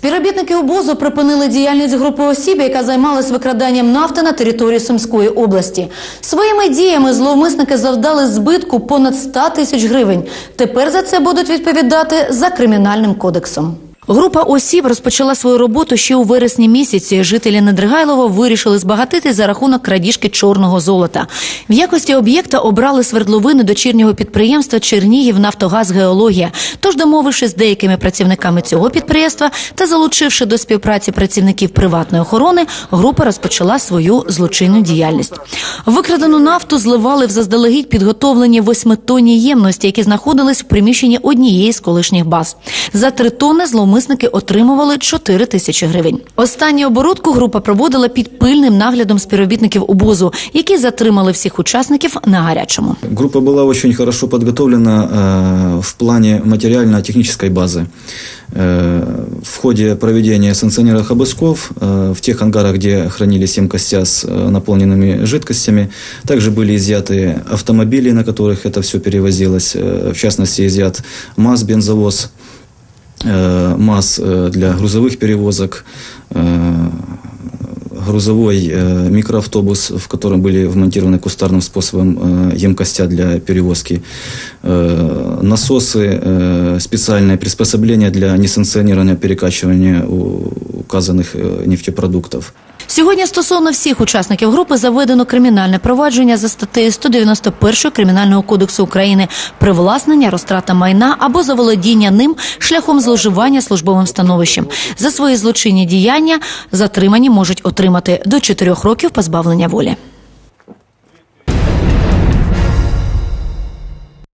Співробітники обозу припинили діяльність групи осіб, яка займалась викраданням нафти на території Сумської області. Своїми діями зловмисники завдали збитку понад 100 тисяч гривень. Тепер за це будуть відповідати за кримінальним кодексом. Група осіб розпочала свою роботу ще у вересні місяці. Жителі Недригайлова вирішили збагатити за рахунок крадіжки чорного золота. В якості об'єкта обрали свердловини дочірнього підприємства Чернігів Нафтогаз Геологія. Тож, домовившись з деякими працівниками цього підприємства та залучивши до співпраці працівників приватної охорони, група розпочала свою злочинну діяльність. Викрадену нафту зливали в заздалегідь підготовлені восьмитонні ємності, які знаходились в приміщенні однієї з колишніх баз. За три тонни зловмисники отримували 4 тисячі гривень. Останню оборудку група проводила під пильним наглядом співробітників обозу, які затримали всіх учасників на гарячому. Группа была очень хорошо подготовлена э, в плане материально-технической базы. Э, в ходе проведения санкционированных обысков э, в тех ангарах, где хранились емкостя с э, наполненными жидкостями, также были изъяты автомобили, на которых это все перевозилось, э, в частности изъят МАЗ, бензовоз, э, МАЗ э, для грузовых перевозок, э, грузовой э, микроавтобус, в котором были вмонтированы кустарным способом э, емкостя для перевозки, э, насосы, э, специальное приспособление для несанкционированного перекачивания у- указанных э, нефтепродуктов. Сьогодні стосовно всіх учасників групи заведено кримінальне провадження за статтею 191 Кримінального кодексу України привласнення, розтрата майна або заволодіння ним шляхом зловживання службовим становищем. За свої злочинні діяння затримані можуть отримати до 4 років позбавлення волі.